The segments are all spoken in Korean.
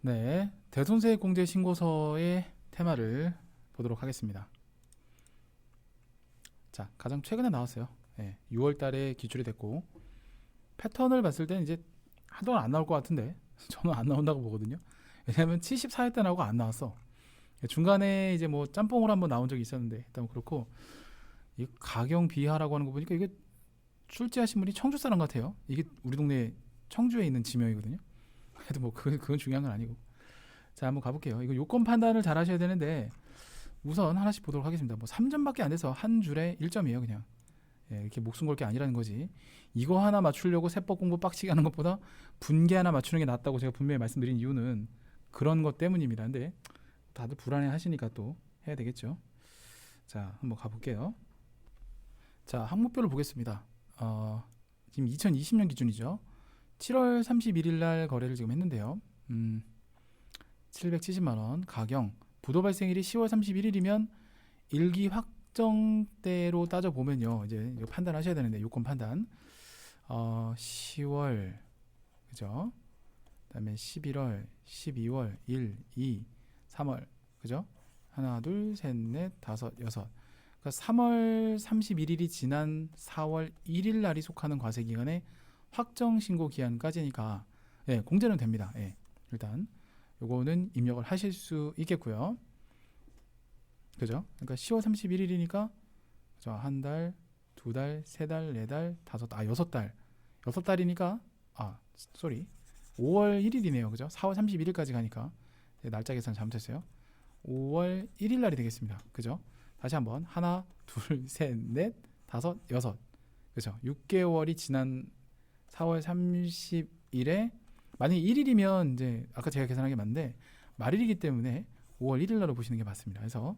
네, 대손세 공제 신고서의 테마를 보도록 하겠습니다. 자, 가장 최근에 나왔어요. 예, 6월 달에 기출이 됐고 패턴을 봤을 때는 이제 한동안 안 나올 것 같은데 저는 안 나온다고 보거든요. 왜냐하면 74회 때 나오고 안 나왔어. 중간에 이제 뭐 짬뽕으로 한번 나온 적이 있었는데 일단 뭐 그렇고 이 가경 비하라고 하는 거 보니까 이게 출제하신 분이 청주 사람 같아요. 이게 우리 동네 청주에 있는 지명이거든요. 그래도 뭐 그건, 그건 중요한 건 아니고. 자, 한번 가볼게요. 이거 요건 판단을 잘 하셔야 되는데 우선 하나씩 보도록 하겠습니다. 뭐 3점밖에 안 돼서 한 줄에 1점이에요, 그냥. 예, 이렇게 목숨 걸 게 아니라는 거지. 이거 하나 맞추려고 세법 공부 빡시게 하는 것보다 분개 하나 맞추는 게 낫다고 제가 분명히 말씀드린 이유는 그런 것 때문입니다. 근데 다들 불안해 하시니까 또 해야 되겠죠. 자, 한번 가볼게요. 자, 항목별로 보겠습니다. 어, 지금 2020년 기준이죠. 7월 31일 날 거래를 지금 했는데요. 음, 770만 원 가경 부도 발생일이 10월 31일이면 일기 확정대로 따져 보면요. 이제 판단하셔야 되는데 요건 판단. 어, 10월 그죠? 그다음에 11월, 12월, 1, 2, 3월 그죠? 하나, 둘, 셋, 넷, 다섯, 여섯. 그러니까 3월 31일이 지난 4월 1일 날이 속하는 과세 기간의 확정 신고 기한까지니까 예, 공제는 됩니다. 예. 일단 요거는 입력을 하실 수 있겠고요. 그죠? 그러니까 10월 31일이니까 그죠? 한 달, 두 달, 세 달, 네 달, 다섯 아 여섯 달. 여섯 달이니까 아, 쏘리. 5월 1일이네요. 그죠? 4월 31일까지 가니까 네, 날짜 계산 잘못했어요. 5월 1일 날이 되겠습니다. 그죠? 다시 한번 하나, 둘, 셋, 넷, 다섯, 여섯. 그죠? 6개월이 지난 4월 30일에 만약 1일이면 이제 아까 제가 계산한 게 맞는데 말일이기 때문에 5월 1일 날로 보시는 게 맞습니다. 그래서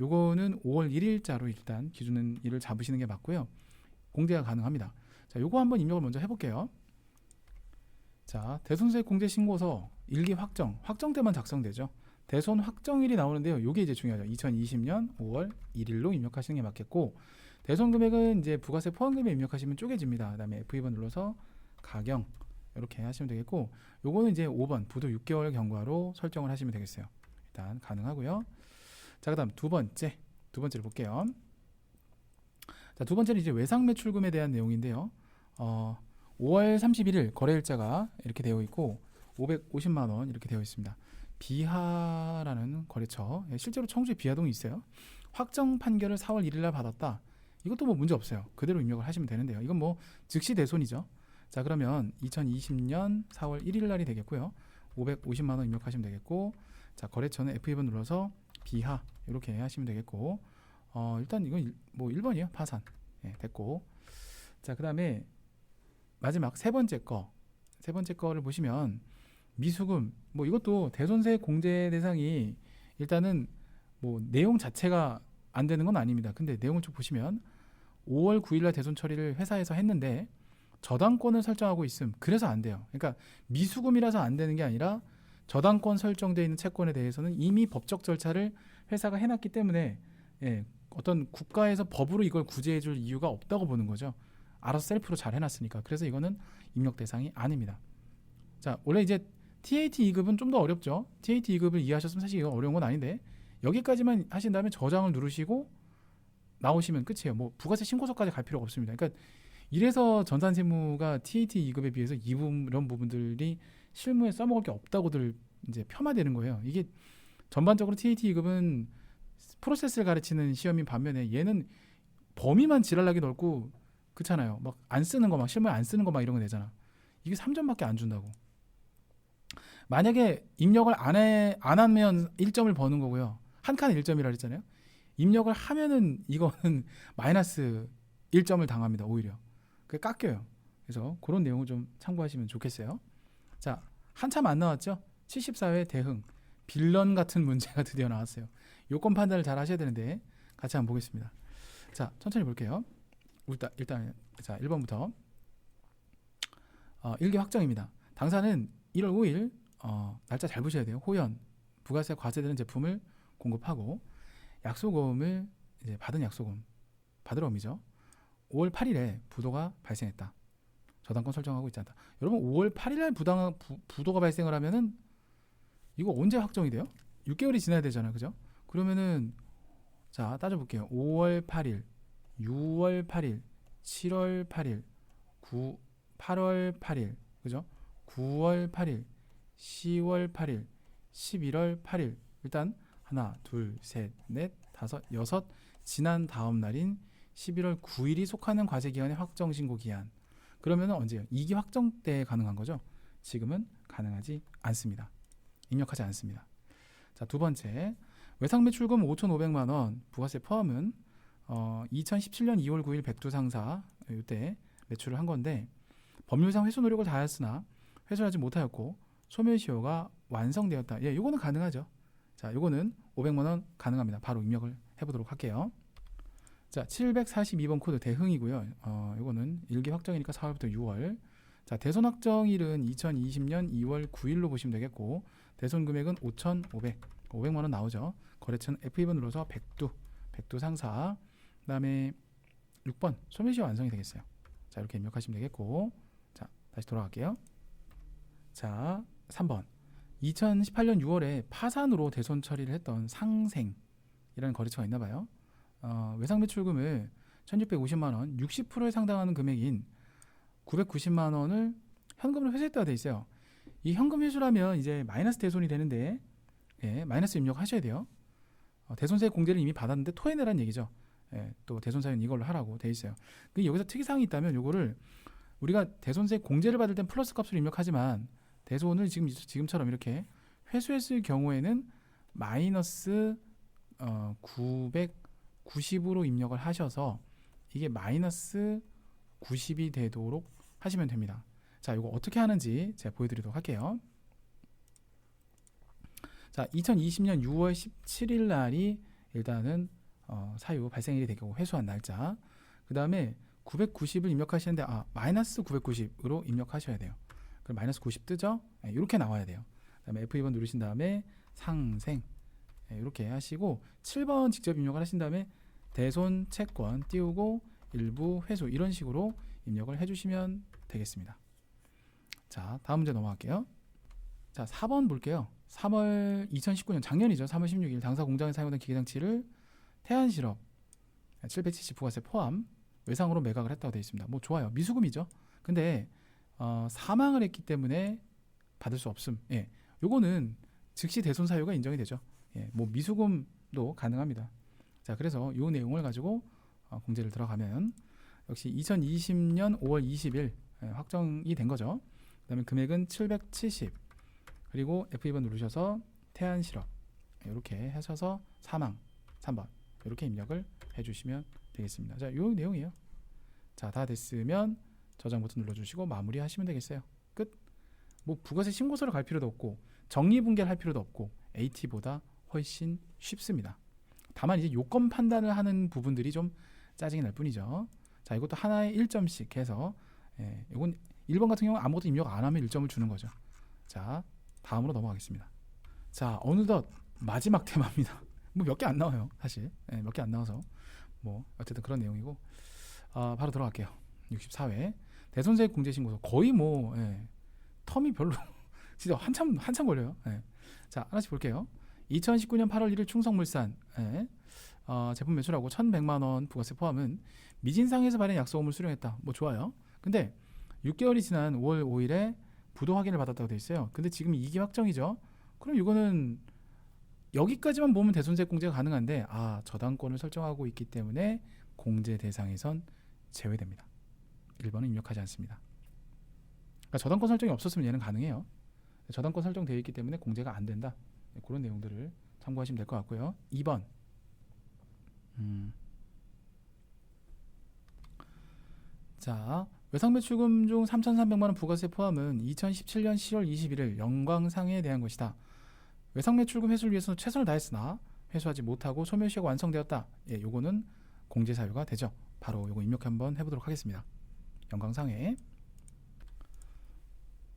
요거는 5월 1일자로 일단 기준은 일을 잡으시는 게 맞고요. 공제가 가능합니다. 자, 요거 한번 입력을 먼저 해 볼게요. 자, 대손세 공제 신고서 일기 확정, 확정 때만 작성되죠. 대손 확정일이 나오는데요. 요게 이제 중요하죠. 2020년 5월 1일로 입력하시는 게 맞겠고 대손 금액은 이제 부가세 포함금에 입력하시면 쪼개집니다. 그다음에 F2번 눌러서 가경 이렇게 하시면 되겠고 요거는 이제 5번 부도 6개월 경과로 설정을 하시면 되겠어요. 일단 가능하고요. 자, 그다음 두 번째 두 번째를 볼게요. 자, 두 번째는 이제 외상 매출금에 대한 내용인데요. 어, 5월 31일 거래일자가 이렇게 되어 있고 550만 원 이렇게 되어 있습니다. 비하라는 거래처 예, 실제로 청주에 비하동이 있어요. 확정 판결을 4월 1일 날 받았다. 이것도 뭐 문제 없어요. 그대로 입력을 하시면 되는데요. 이건 뭐 즉시 대손이죠. 자 그러면 2020년 4월 1일 날이 되겠고요. 550만 원 입력하시면 되겠고 자 거래처는 F2번 눌러서 비하 이렇게 하시면 되겠고 어 일단 이건 일- 뭐 1번이에요. 파산. 예, 됐고 자 그다음에 마지막 세 번째 거. 세 번째 거를 보시면 미수금 뭐 이것도 대손세 공제 대상이 일단은 뭐 내용 자체가 안 되는 건 아닙니다. 근데 내용을 좀 보시면 5월 9일 날 대손 처리를 회사에서 했는데 저당권을 설정하고 있음. 그래서 안 돼요. 그러니까 미수금이라서 안 되는 게 아니라 저당권 설정되어 있는 채권에 대해서는 이미 법적 절차를 회사가 해놨기 때문에 예, 어떤 국가에서 법으로 이걸 구제해줄 이유가 없다고 보는 거죠. 알아서 셀프로 잘 해놨으니까. 그래서 이거는 입력 대상이 아닙니다. 자, 원래 이제 TAT 2급은 좀 더 어렵죠. TAT 2급을 이해하셨으면 사실 이거 어려운 건 아닌데 여기까지만 하신 다음에 저장을 누르시고 나오시면 끝이에요. 뭐 부가세 신고서까지 갈 필요가 없습니다. 그러니까 이래서 전산세무가 TAT 2급에 비해서 이 부분 이런 부분들이 실무에 써먹을 게 없다고들 이제 폄하되는 거예요. 이게 전반적으로 TAT 2급은 프로세스를 가르치는 시험인 반면에 얘는 범위만 지랄나게 넓고 그렇잖아요. 막 안 쓰는 거 막 실무에 안 쓰는 거 막 이런 거 내잖아. 이게 3점밖에 안 준다고. 만약에 입력을 안 해 안 하면 1점을 버는 거고요. 한 칸에 1점이라 그랬잖아요. 입력을 하면은 이거는 마이너스 1점을 당합니다. 오히려. 그게 깎여요. 그래서 그런 내용을 좀 참고하시면 좋겠어요. 자, 한참 안 나왔죠? 74회 대흥 빌런 같은 문제가 드디어 나왔어요. 요건 판단을 잘 하셔야 되는데 같이 한번 보겠습니다. 자, 천천히 볼게요. 일단 일단 자, 1번부터 어, 일개 확정입니다. 당사는 1월 5일 어, 날짜 잘 보셔야 돼요. 호연 부가세 과세되는 제품을 공급하고 약소금을 이제 받은 약소금 받으러 옵니다. 5월 8일에 부도가 발생했다. 저당권 설정하고 있지 않다. 여러분 5월 8일 날 부당 부, 부도가 발생을 하면은 이거 언제 확정이 돼요? 6개월이 지나야 되잖아요. 그죠? 그러면은 자, 따져 볼게요. 5월 8일, 6월 8일, 7월 8일, 9 8월 8일. 그죠? 9월 8일, 10월 8일, 11월 8일. 일단 하나, 둘, 셋, 넷, 다섯, 여섯 지난 다음 날인 11월 9일이 속하는 과세 기간의 확정 신고 기한. 그러면은 언제요? 이게 확정 때 가능한 거죠? 지금은 가능하지 않습니다. 입력하지 않습니다. 자, 두 번째. 외상 매출금 5,500만 원 부가세 포함은 어, 2017년 2월 9일 백두 상사 이때 매출을 한 건데 법률상 회수 노력을 다하였으나 회수하지 못하였고 소멸시효가 완성되었다. 예, 요거는 가능하죠. 자, 요거는 500만 원 가능합니다. 바로 입력을 해보도록 할게요. 자, 742번 코드 대흥이고요. 어, 요거는 일기 확정이니까 4월부터 6월. 자, 대손 확정일은 2020년 2월 9일로 보시면 되겠고 대손 금액은 5,500. 500만 원 나오죠. 거래처는 F2번 눌러서 백두, 백두 상사. 그다음에 6번 소멸시 완성이 되겠어요. 자, 이렇게 입력하시면 되겠고. 자, 다시 돌아갈게요. 자, 3번. 2018년 6월에 파산으로 대손 처리를 했던 상생이라는 거래처가 있나 봐요. 어, 외상 매출금을 1,650만 원, 60%에 상당하는 금액인 990만 원을 현금으로 회수했다고 돼 있어요. 이 현금 회수라면 이제 마이너스 대손이 되는데 예, 마이너스 입력하셔야 돼요. 어, 대손세 공제를 이미 받았는데 토해내란 얘기죠. 예, 또 대손사는 이걸로 하라고 돼 있어요. 그 여기서 특이사항이 있다면 요거를 우리가 대손세 공제를 받을 땐 플러스 값으로 입력하지만 대손을 지금 지금처럼 이렇게 회수했을 경우에는 마이너스 어, 990으로 입력을 하셔서 이게 마이너스 90이 되도록 하시면 됩니다. 자, 이거 어떻게 하는지 제가 보여드리도록 할게요. 자, 2020년 6월 17일 날이 일단은 어, 사유 발생일이 되고 회수한 날짜. 그 다음에 990을 입력하시는데 아 마이너스 990으로 입력하셔야 돼요. 그럼 마이너스 90 뜨죠? 네, 이렇게 나와야 돼요. 그다음에 F2번 누르신 다음에 상생 네, 이렇게 하시고 7번 직접 입력을 하신 다음에 대손 채권 띄우고 일부 회수 이런 식으로 입력을 해주시면 되겠습니다. 자 다음 문제 넘어갈게요. 자 4번 볼게요. 3월 2019년 작년이죠. 3월 16일 당사 공장에 사용된 기계장치를 태안실업 770 부가세 포함 외상으로 매각을 했다고 되어 있습니다. 뭐 좋아요. 미수금이죠. 근데 어, 사망을 했기 때문에 받을 수 없음. 예. 요거는 즉시 대손 사유가 인정이 되죠. 예. 뭐 미수금도 가능합니다. 자, 그래서 요 내용을 가지고 어, 공제를 들어가면 역시 2020년 5월 20일 예, 확정이 된 거죠. 그다음에 금액은 770 그리고 F2번 누르셔서 태안 실업 이렇게 하셔서 사망 3번 이렇게 입력을 해 주시면 되겠습니다. 자, 요 내용이에요. 자, 다 됐으면 저장 버튼 눌러주시고 마무리하시면 되겠어요. 끝. 뭐 부가세 신고서를 갈 필요도 없고 정리분계를 할 필요도 없고 AT보다 훨씬 쉽습니다. 다만 이제 요건 판단을 하는 부분들이 좀 짜증이 날 뿐이죠. 자, 이것도 하나에 1점씩 해서 예, 이건 1번 같은 경우는 아무것도 입력 안 하면 1점을 주는 거죠. 자, 다음으로 넘어가겠습니다. 자, 어느덧 마지막 테마입니다. 뭐 몇 개 안 나와요, 사실. 예, 몇개 안 나와서 뭐 어쨌든 그런 내용이고 아, 바로 들어갈게요. 64회 대손세 공제신고서 거의 뭐 예, 텀이 별로 진짜 한참 한참 걸려요. 예. 자 하나씩 볼게요. 2019년 8월 1일 충성물산 예. 어, 제품 매출하고 1,100만 원 부가세 포함은 미진상에서 발행 약속금을 수령했다. 뭐 좋아요. 근데 6개월이 지난 5월 5일에 부도 확인을 받았다고 돼 있어요. 근데 지금 이기 확정이죠. 그럼 이거는 여기까지만 보면 대손세 공제가 가능한데 아 저당권을 설정하고 있기 때문에 공제 대상에선 제외됩니다. 1번은 입력하지 않습니다. 그러니까 저당권 설정이 없었으면 얘는 가능해요. 저당권 설정되어 있기 때문에 공제가 안 된다. 네, 그런 내용들을 참고하시면 될 것 같고요. 2번 음. 자 외상 매출금 중 3,300만 원 부가세 포함은 2017년 10월 21일 영광상에 대한 것이다. 외상 매출금 회수를 위해서 최선을 다했으나 회수하지 못하고 소멸시효가 완성되었다. 예, 요거는 공제 사유가 되죠. 바로 요거 입력 한번 해 보도록 하겠습니다. 영광상에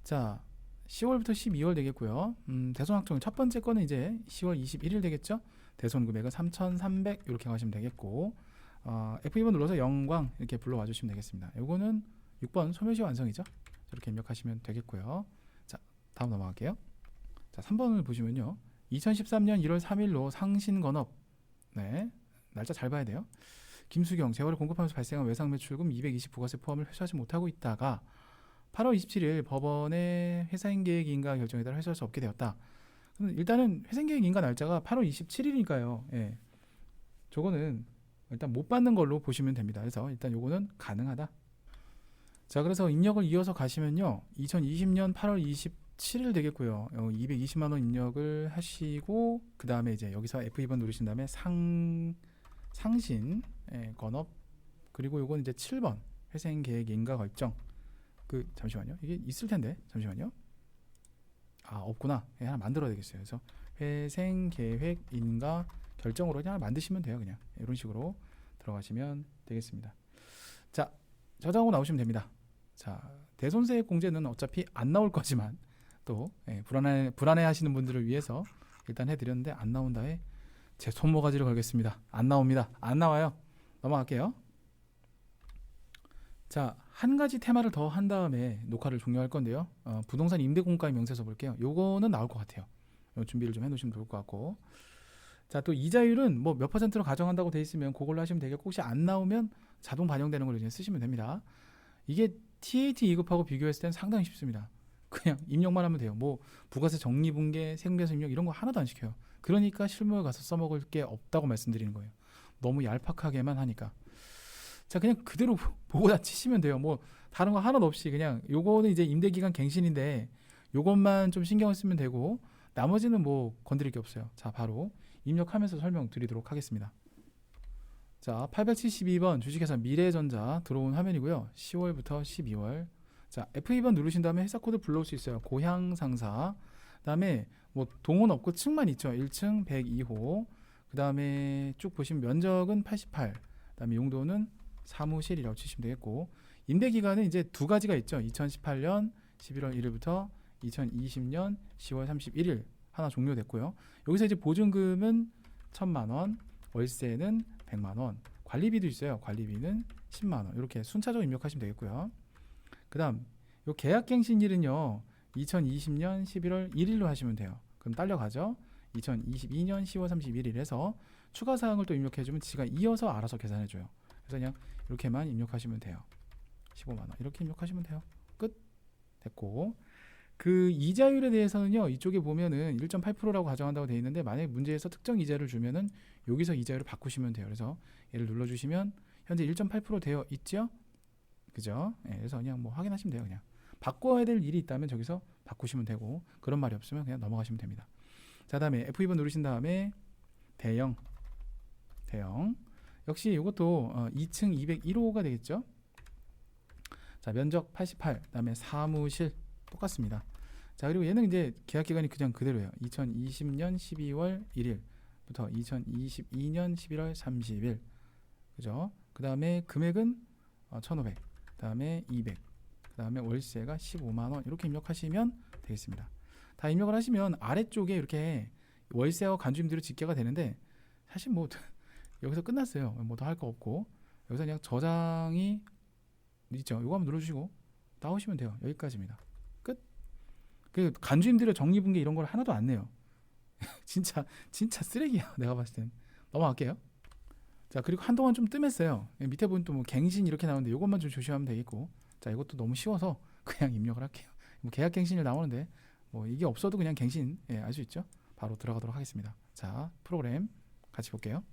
자 10월부터 12월 되겠고요. 음, 대손 확정 첫 번째 거는 이제 10월 21일 되겠죠. 대손 금액은 3,300 이렇게 가시면 되겠고 어, F2번 눌러서 영광 이렇게 불러와 주시면 되겠습니다. 요거는 6번 소멸시 완성이죠. 이렇게 입력하시면 되겠고요. 자 다음 넘어갈게요. 자, 3번을 보시면요. 2013년 1월 3일로 상신건업 네. 날짜 잘 봐야 돼요. 김수경 재월을 공급하면서 발생한 외상 매출금 220 부가세 포함을 회수하지 못하고 있다가 8월 27일 법원의 회사인계획 인가 결정에 따라 회수할 수 없게 되었다. 일단은 회생계획 인가 날짜가 8월 27일이니까요. 예. 저거는 일단 못 받는 걸로 보시면 됩니다. 그래서 일단 요거는 가능하다. 자, 그래서 입력을 이어서 가시면요. 2020년 8월 27일 되겠고요. 어, 220만 원 입력을 하시고 그 다음에 이제 여기서 F2번 누르신 다음에 상 상신 예, 건업 그리고 요건 이제 7번 회생 계획 인가 결정. 그 잠시만요. 이게 있을 텐데 잠시만요. 아 없구나. 예, 하나 만들어야 되겠어요. 그래서 회생 계획 인가 결정으로 그냥 만드시면 돼요. 그냥 이런 식으로 들어가시면 되겠습니다. 자 저장하고 나오시면 됩니다. 자 대손세액 공제는 어차피 안 나올 거지만 또 예, 불안해 불안해 하시는 분들을 위해서 일단 해드렸는데 안 나온다에 제 손모가지를 걸겠습니다. 안 나옵니다. 안 나와요. 넘어갈게요. 자, 한 가지 테마를 더 한 다음에 녹화를 종료할 건데요. 어, 부동산 임대공가의 명세서 볼게요. 요거는 나올 것 같아요. 요 준비를 좀 해놓으시면 좋을 것 같고. 자, 또 이자율은 뭐 몇 퍼센트로 가정한다고 돼 있으면 그걸로 하시면 되겠고 혹시 안 나오면 자동 반영되는 걸로 이제 쓰시면 됩니다. 이게 TAT 2급하고 비교했을 땐 상당히 쉽습니다. 그냥 입력만 하면 돼요. 뭐 부가세 정리분계, 세금배수 입력 이런 거 하나도 안 시켜요. 그러니까 실무에 가서 써먹을 게 없다고 말씀드리는 거예요. 너무 얄팍하게만 하니까. 자 그냥 그대로 보고 다 치시면 돼요. 뭐 다른 거 하나도 없이 그냥 요거는 이제 임대 기간 갱신인데 요것만 좀 신경을 쓰면 되고 나머지는 뭐 건드릴 게 없어요. 자 바로 입력하면서 설명드리도록 하겠습니다. 자 872번 주식회사 미래전자 들어온 화면이고요. 10월부터 12월 자 F2번 누르신 다음에 회사 코드 불러올 수 있어요. 고향 상사 그다음에 뭐 동원 없고 층만 있죠. 1층 102호 그 다음에 쭉 보시면 면적은 88 그 다음에 용도는 사무실이라고 치시면 되겠고 임대 기간은 이제 두 가지가 있죠. 2018년 11월 1일부터 2020년 10월 31일 하나 종료됐고요. 여기서 이제 보증금은 1천만 원, 월세는 100만 원, 관리비도 있어요. 관리비는 10만 원. 이렇게 순차적으로 입력하시면 되겠고요. 그다음 요 계약갱신일은요. 2020년 11월 1일로 하시면 돼요. 그럼 딸려가죠. 2022년 10월 31일 해서 추가 사항을 또 입력해주면 지가 이어서 알아서 계산해줘요. 그래서 그냥 이렇게만 입력하시면 돼요. 15만 원 이렇게 입력하시면 돼요. 끝 됐고 그 이자율에 대해서는요 이쪽에 보면은 1.8%라고 가정한다고 되어 있는데 만약에 문제에서 특정 이자를 주면은 여기서 이자율을 바꾸시면 돼요. 그래서 얘를 눌러주시면 현재 1.8% 되어 있죠. 그죠? 예, 그래서 그냥 뭐 확인하시면 돼요. 그냥 바꿔야 될 일이 있다면 저기서 바꾸시면 되고 그런 말이 없으면 그냥 넘어가시면 됩니다. 자 다음에 F2번 누르신 다음에 대형 대형 역시 이것도 어, 2층 201호가 되겠죠. 자 면적 88 그다음에 사무실 똑같습니다. 자 그리고 얘는 이제 계약 기간이 그냥 그대로예요. 2020년 12월 1일부터 2022년 11월 30일 그죠? 그 다음에 금액은 어, 1,500 그 다음에 200 그 다음에 월세가 15만 원 이렇게 입력하시면 되겠습니다. 다 입력을 하시면 아래쪽에 이렇게 월세와 간주임대로 집계가 되는데 사실 뭐 여기서 끝났어요. 뭐 더 할 거 없고 여기서 그냥 저장이 있죠. 이거 한번 눌러주시고 나오시면 돼요. 여기까지입니다. 끝. 그 간주임대료 정리분계 이런 걸 하나도 안 내요. 진짜 진짜 쓰레기야. 내가 봤을 땐 넘어갈게요. 자 그리고 한동안 좀 뜸했어요. 밑에 보면 또 뭐 갱신 이렇게 나오는데 이것만 좀 조심하면 되겠고 자 이것도 너무 쉬워서 그냥 입력을 할게요. 뭐 계약 갱신이 나오는데 뭐 이게 없어도 그냥 갱신 예, 알수 있죠. 바로 들어가도록 하겠습니다. 자 프로그램 같이 볼게요.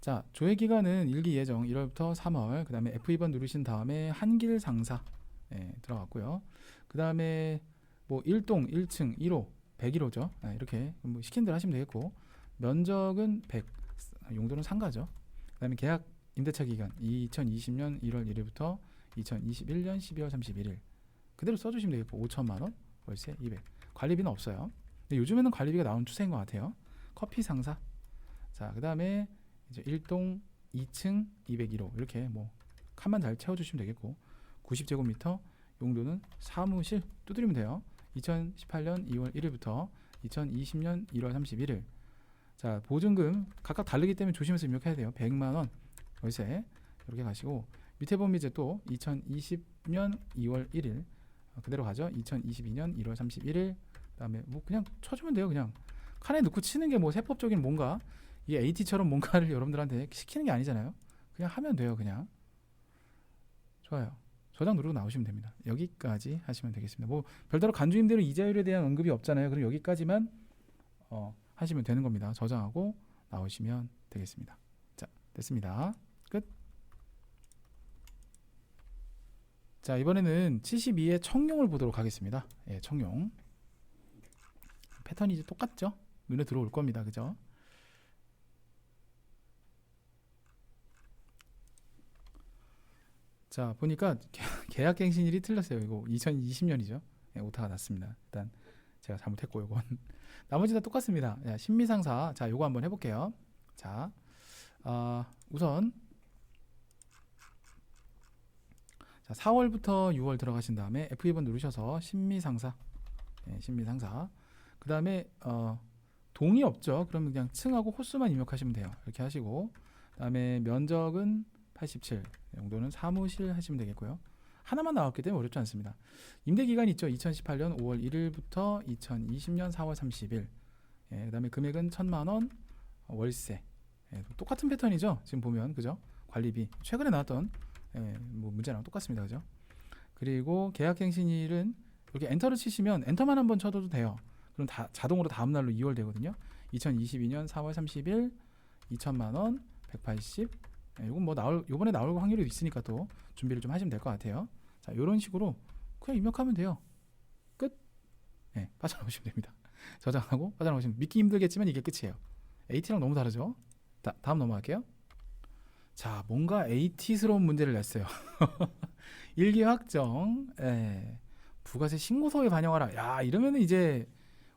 자 조회 기간은 일기 예정 1월부터 3월 그 다음에 F2번 누르신 다음에 한길 상사 예, 들어갔고요. 그 다음에 뭐 1동 1층 1호 101호죠. 아, 이렇게 뭐 시킨 대로 하시면 되겠고 면적은 100 용도는 상가죠. 그 다음에 계약 임대차 기간 2020년 1월 1일부터 2021년 12월 31일 그대로 써주시면 되겠고 5천만 원 월세 200 관리비는 없어요. 근데 요즘에는 관리비가 나오는 추세인 것 같아요. 커피 상사 자 그 다음에 이제 1동 2층 201호 이렇게 뭐 칸만 잘 채워주시면 되겠고 90제곱미터 용도는 사무실 두드리면 돼요. 2018년 2월 1일부터 2020년 1월 31일 자 보증금 각각 다르기 때문에 조심해서 입력해야 돼요. 100만 원 월세 이렇게 가시고 밑에 보면 이제 또 2020년 2월 1일 어, 그대로 가죠. 2022년 1월 31일 그다음에 뭐 그냥 쳐주면 돼요. 그냥 칸에 넣고 치는 게 뭐 세법적인 뭔가 이 AT처럼 뭔가를 여러분들한테 시키는 게 아니잖아요. 그냥 하면 돼요. 그냥 좋아요. 저장 누르고 나오시면 됩니다. 여기까지 하시면 되겠습니다. 뭐 별다른 간주임대로 이자율에 대한 언급이 없잖아요. 그럼 여기까지만 어, 하시면 되는 겁니다. 저장하고 나오시면 되겠습니다. 자, 됐습니다. 끝. 자, 이번에는 72의 청룡을 보도록 하겠습니다. 예, 청룡. 패턴이 이제 똑같죠? 눈에 들어올 겁니다. 그죠? 자, 보니까 계약갱신일이 틀렸어요. 이거 2020년이죠. 예, 오타가 났습니다. 일단 제가 잘못했고 요건 나머지 다 똑같습니다. 야, 신미상사. 자, 요거 한번 해볼게요. 자, 아, 우선 자, 4월부터 6월 들어가신 다음에 F2번 누르셔서 신미상사. 예, 신미상사. 그 다음에 어, 동이 없죠. 그러면 그냥 층하고 호수만 입력하시면 돼요. 이렇게 하시고 그 다음에 면적은 87 정도는 사무실 하시면 되겠고요. 하나만 나왔기 때문에 어렵지 않습니다. 임대 기간이 있죠. 2018년 5월 1일부터 2020년 4월 30일. 예, 그다음에 금액은 1천만 원 월세. 예, 똑같은 패턴이죠. 지금 보면 그죠? 관리비 최근에 나왔던 예, 뭐 문제랑 똑같습니다. 그죠? 그리고 계약갱신일은 이렇게 엔터를 치시면 엔터만 한번 쳐도 돼요. 그럼 다 자동으로 다음 날로 2월 되거든요. 2022년 4월 30일 2천만 원 180. 예, 이건 뭐 나올 요번에 나올 확률이 있으니까 또 준비를 좀 하시면 될 것 같아요. 자, 이런 식으로 그냥 입력하면 돼요. 끝. 예, 빠져나오시면 됩니다. 저장하고 빠져나오시면 믿기 힘들겠지만 이게 끝이에요. AT랑 너무 다르죠? 다, 다음 넘어갈게요. 자, 뭔가 AT스러운 문제를 냈어요. 일기 확정. 예. 부가세 신고서에 반영하라. 야, 이러면은 이제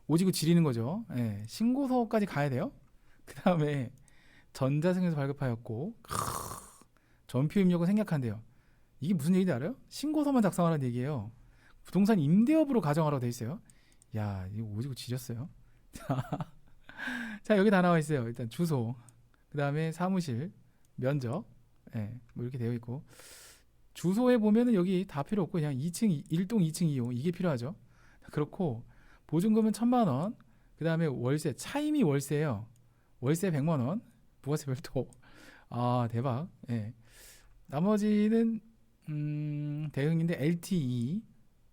오지고 지리는 거죠. 예. 신고서까지 가야 돼요. 그 다음에 전자승에서 발급하였고 크, 전표 입력은 생략한대요. 이게 무슨 얘기인지 알아요? 신고서만 작성하라는 얘기예요. 부동산 임대업으로 가정하라고 돼 있어요. 야, 이거 오지고 지렸어요. 자, 자 여기 다 나와 있어요. 일단 주소, 그 다음에 사무실, 면적, 예, 뭐 이렇게 되어 있고 주소에 보면은 여기 다 필요 없고 그냥 2층 1동 2층 2호 이게 필요하죠. 그렇고 보증금은 천만 원, 그 다음에 월세 차임이 월세예요. 월세 100만 원, 부가세 별도. 아 대박. 예. 나머지는 음, 대응인데 LTE,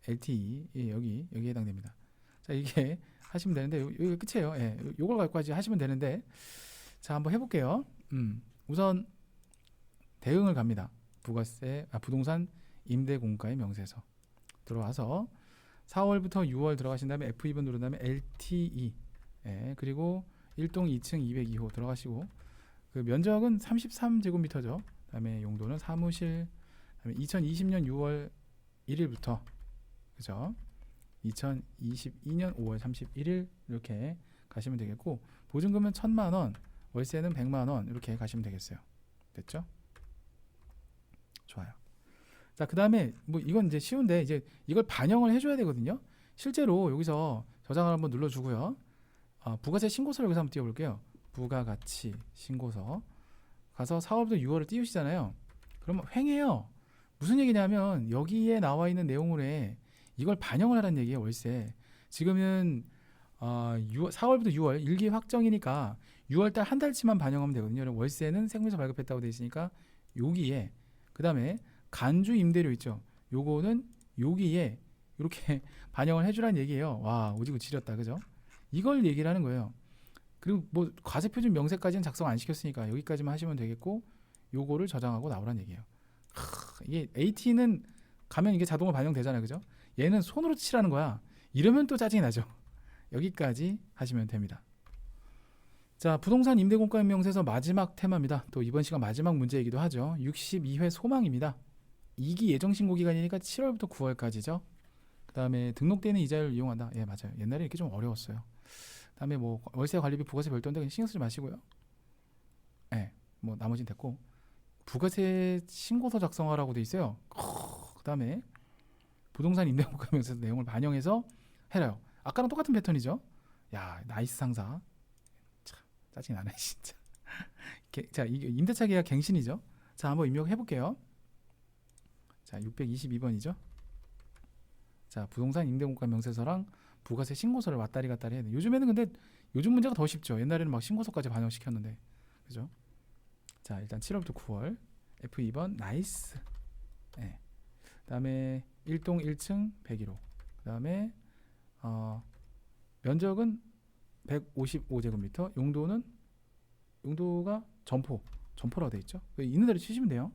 LTE 예, 여기 여기 해당됩니다. 자 이게 하시면 되는데 요, 여기 끝이에요. 예, 요- 요걸 갖고까지 하시면 되는데 자 한번 해볼게요. 음, 우선 대응을 갑니다. 부가세, 아, 부동산 임대 공가의 명세서 들어와서 4월부터 6월 들어가신 다음에 F2번 누른 다음에 LTE 예, 그리고 1동 2층 202호 들어가시고 그 면적은 33제곱미터죠. 그다음에 용도는 사무실. 그다음에 2020년 6월 1일부터 그죠? 2022년 5월 31일 이렇게 가시면 되겠고 보증금은 1천만 원, 월세는 100만 원 이렇게 가시면 되겠어요. 됐죠? 자, 그 다음에 뭐 이건 이제 쉬운데 이제 이걸 반영을 해줘야 되거든요. 실제로 여기서 저장을 한번 눌러주고요. 아, 부가세 신고서를 여기서 한번 띄워볼게요. 부가가치 신고서 가서 4월부터 6월을 띄우시잖아요. 그러면 횡해요. 무슨 얘기냐면 여기에 나와 있는 내용을 해 이걸 반영을 하라는 얘기예요. 월세. 지금은 어, 6월, 4월부터 6월 일기 확정이니까 6월달 한 달치만 반영하면 되거든요. 월세는 세금에서 발급했다고 돼 있으니까 여기에 그 다음에 간주 임대료 있죠. 요거는 여기에 이렇게 반영을 해주라는 얘기예요. 와 오지고 지렸다, 그죠? 이걸 얘기를 하는 거예요. 그리고 뭐 과세 표준 명세까지는 작성 안 시켰으니까 여기까지만 하시면 되겠고 요거를 저장하고 나오라는 얘기예요. 크, 이게 AT는 가면 이게 자동으로 반영되잖아요, 그죠? 얘는 손으로 치라는 거야. 이러면 또 짜증이 나죠. 여기까지 하시면 됩니다. 자, 부동산 임대공가 명세서 마지막 테마입니다. 또 이번 시간 마지막 문제이기도 하죠. 62회 소망입니다. 2기 예정 신고 기간이니까 7월부터 9월까지죠. 그다음에 등록되는 이자를 이용한다. 예, 맞아요. 옛날에 이렇게 좀 어려웠어요. 그다음에 뭐 월세 관리비 부가세 별도인데 그냥 신경 쓰지 마시고요. 예, 뭐 나머지는 됐고 부가세 신고서 작성하라고 돼 있어요. 크, 그다음에 부동산 임대공가 명세서 내용을 반영해서 해라요. 아까랑 똑같은 패턴이죠. 야, 나이스 상사. 참 짜증 나네 진짜. 게- 자, 이게 임대차 계약 갱신이죠. 자, 한번 입력해 볼게요. 자, 622번이죠. 자, 부동산 임대공가 명세서랑 부가세 신고서를 왔다리 갔다리 해야 돼. 요즘에는 근데 요즘 문제가 더 쉽죠. 옛날에는 막 신고서까지 반영시켰는데. 그죠? 자, 일단 7월부터 9월 F2번 나이스. 네. 그다음에 1동 1층 101호. 그다음에 어 면적은 155제곱미터, 용도는 용도가 점포, 점포라고 돼 있죠. 그 있는 대로 치시면 돼요.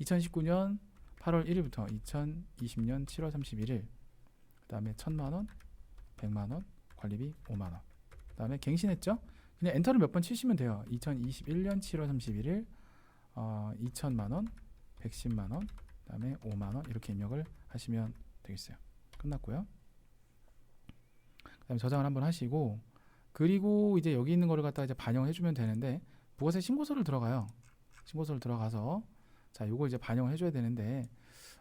2019년 8월 1일부터 2020년 7월 31일. 그 다음에 1천만 원, 100만 원, 관리비 5만 원. 그 다음에 갱신했죠? 그냥 엔터를 몇 번 치시면 돼요. 2021년 7월 31일 어, 2천만 원, 110만 원, 그 다음에 5만 원 이렇게 입력을 하시면 되겠어요. 끝났고요. 그 다음에 저장을 한번 하시고 그리고 이제 여기 있는 거를 갖다가 이제 반영을 해주면 되는데 부가세 신고서를 들어가요. 신고서를 들어가서 자 요걸 이제 반영을 해줘야 되는데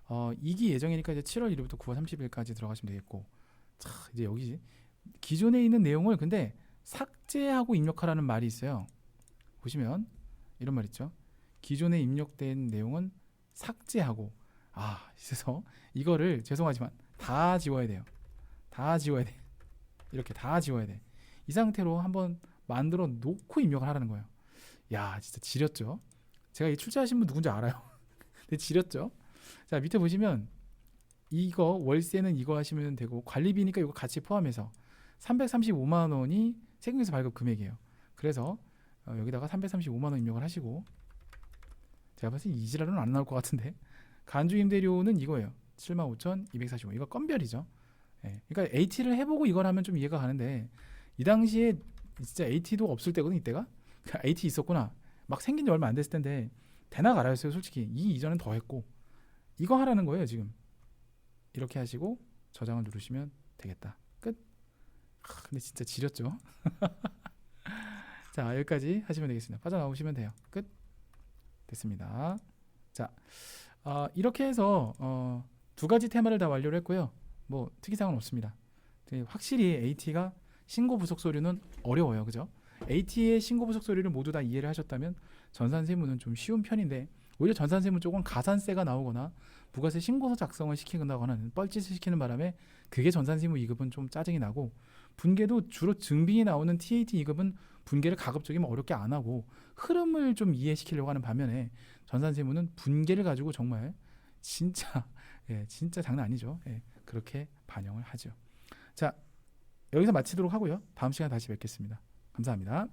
어, 이기 예정이니까 이제 7월 1일부터 9월 30일까지 들어가시면 되겠고 자 이제 여기 기존에 있는 내용을 근데 삭제하고 입력하라는 말이 있어요. 보시면 이런 말 있죠. 기존에 입력된 내용은 삭제하고 아 그래서 이거를 죄송하지만 다 지워야 돼요. 다 지워야 돼. 이렇게 다 지워야 돼. 이 상태로 한번 만들어 놓고 입력을 하라는 거예요. 야 진짜 지렸죠. 제가 이 출제하신 분 누군지 알아요. 근데 지렸죠. 자 밑에 보시면 이거 월세는 이거 하시면 되고 관리비니까 이거 같이 포함해서 335만 원이 세금에서 발급 금액이에요. 그래서 어, 여기다가 335만 원 입력을 하시고 제가 봤을 때 이지랄은 안 나올 것 같은데 간주 임대료는 이거예요. 75,245. 이거 건별이죠. 예. 그러니까 AT를 해보고 이걸 하면 좀 이해가 가는데 이 당시에 진짜 AT도 없을 때거든 이때가 AT 있었구나. 막 생긴 지 얼마 안 됐을 텐데 대낮 알아였어요 솔직히. 이 이전은 더 했고. 이거 하라는 거예요 지금. 이렇게 하시고 저장을 누르시면 되겠다. 끝. 아, 근데 진짜 지렸죠? 자 여기까지 하시면 되겠습니다. 빠져나오시면 돼요. 끝. 됐습니다. 자 어, 이렇게 해서 어, 두 가지 테마를 다 완료를 했고요. 뭐 특이사항은 없습니다. 확실히 AT가 신고 부속 서류는 어려워요. 그죠 AT의 신고 부속 서류를 모두 다 이해를 하셨다면 전산 세무는 좀 쉬운 편인데 오히려 전산 세무 쪽은 가산세가 나오거나 부가세 신고서 작성을 시키거나 뻘짓을 시키는 바람에 그게 전산 세무 2급은 좀 짜증이 나고 분계도 주로 증빙이 나오는 TAT 2급은 분계를 가급적이면 어렵게 안 하고 흐름을 좀 이해시키려고 하는 반면에 전산 세무는 분계를 가지고 정말 진짜 예, 진짜 장난 아니죠. 예, 그렇게 반영을 하죠. 자 여기서 마치도록 하고요. 다음 시간에 다시 뵙겠습니다. 감사합니다.